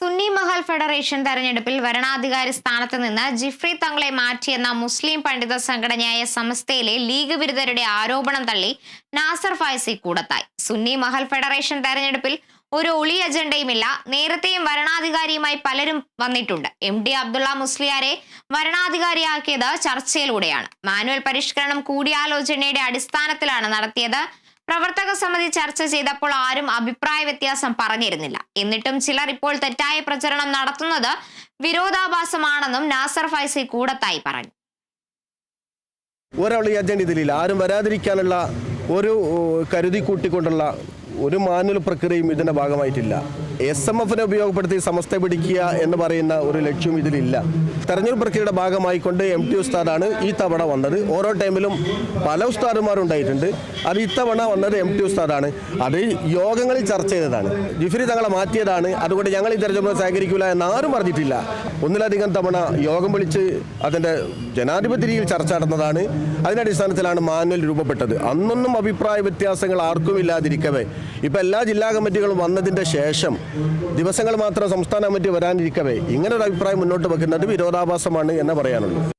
Sunni Mahal federation തെരഞ്ഞെടുപ്പിൽ വരണാധികാരി സ്ഥാനത്ത് നിന്ന് ജിഫ്രി തങ്ങളെ മാറ്റിയെന്ന മുസ്ലിം പണ്ഡിത സംഘടനയായ സമസ്തയിലെ ലീഗ് വിരുദ്ധരുടെ ആരോപണം തള്ളി നാസർ ഫൈസി കൂടത്തായി. സുന്നി മഹൽ ഫെഡറേഷൻ തെരഞ്ഞെടുപ്പിൽ ഒരു ഒളി അജണ്ടയുമില്ല. നേരത്തെയും വരണാധികാരിയുമായി പലരും വന്നിട്ടുണ്ട്. എം ഡി അബ്ദുള്ള മുസ്ലിയാരെ വരണാധികാരിയാക്കിയത് ചർച്ചയിലൂടെയാണ്. മാനുവൽ പരിഷ്കരണം കൂടിയാലോചനയുടെ അടിസ്ഥാനത്തിലാണ് നടത്തിയത് പ്രവർത്തക സമിതി ചർച്ച ചെയ്തപ്പോൾ ആരും അഭിപ്രായ വ്യത്യാസം പറഞ്ഞിരുന്നില്ല. എന്നിട്ടും ചിലർ ഇപ്പോൾ തെറ്റായ പ്രചരണം നടത്തുന്നത് വിരോധാഭാസമാണെന്നും നാസർ ഫൈസി കൂടത്തായി പറഞ്ഞു. ഒരാൾ ഈ അജണ്ട ഇതിലില്ല. ആരും വരാതിരിക്കാനുള്ള ഒരു കരുതി കൂട്ടിക്കൊണ്ടുള്ള ഒരു മാനുവൽ പ്രക്രിയയും ഇതിന്റെ ഭാഗമായിട്ടില്ല. എസ് എം എഫിനെ ഉപയോഗപ്പെടുത്തി സമസ്ത പിടിക്കുക എന്ന് പറയുന്ന ഒരു ലക്ഷ്യം ഇതിലില്ല. തെരഞ്ഞെടുപ്പ് പ്രക്രിയയുടെ ഭാഗമായിക്കൊണ്ട് എം ടി ഉസ്താദാണ് ഈ തവണ വന്നത്. ഓരോ ടൈമിലും പല ഉസ്താദുമാരുണ്ടായിട്ടുണ്ട് അത് ഇത്തവണ വന്നത് എം ടി ഉസ്താദാണ്. അത് യോഗങ്ങളിൽ ചർച്ച ചെയ്തതാണ്. ജിഫിരി തങ്ങളെ മാറ്റിയതാണ്. അതുകൊണ്ട് ഞങ്ങൾ ഈ തെരഞ്ഞെടുപ്പ് സഹകരിക്കില്ല എന്ന് ആരും പറഞ്ഞിട്ടില്ല. ഒന്നിലധികം തവണ യോഗം വിളിച്ച് അതിന്റെ ജനാധിപത്യ രീതിയിൽ ചർച്ച നടന്നതാണ്. അതിന്റെ അടിസ്ഥാനത്തിലാണ് മാനുവൽ രൂപപ്പെട്ടത്. അന്നൊന്നും അഭിപ്രായ വ്യത്യാസങ്ങൾ ആർക്കും ഇല്ലാതിരിക്കവേ. ഇപ്പം എല്ലാ ജില്ലാ കമ്മിറ്റികളും വന്നതിന്റെ ശേഷം ദിവസങ്ങൾ മാത്രം സംസ്ഥാന കമ്മിറ്റി വരാനിരിക്കവേ. ഇങ്ങനൊരു അഭിപ്രായം മുന്നോട്ട് വെക്കുന്നത് വിരോധാഭാസമാണ് എന്ന് പറയാനുള്ളൂ.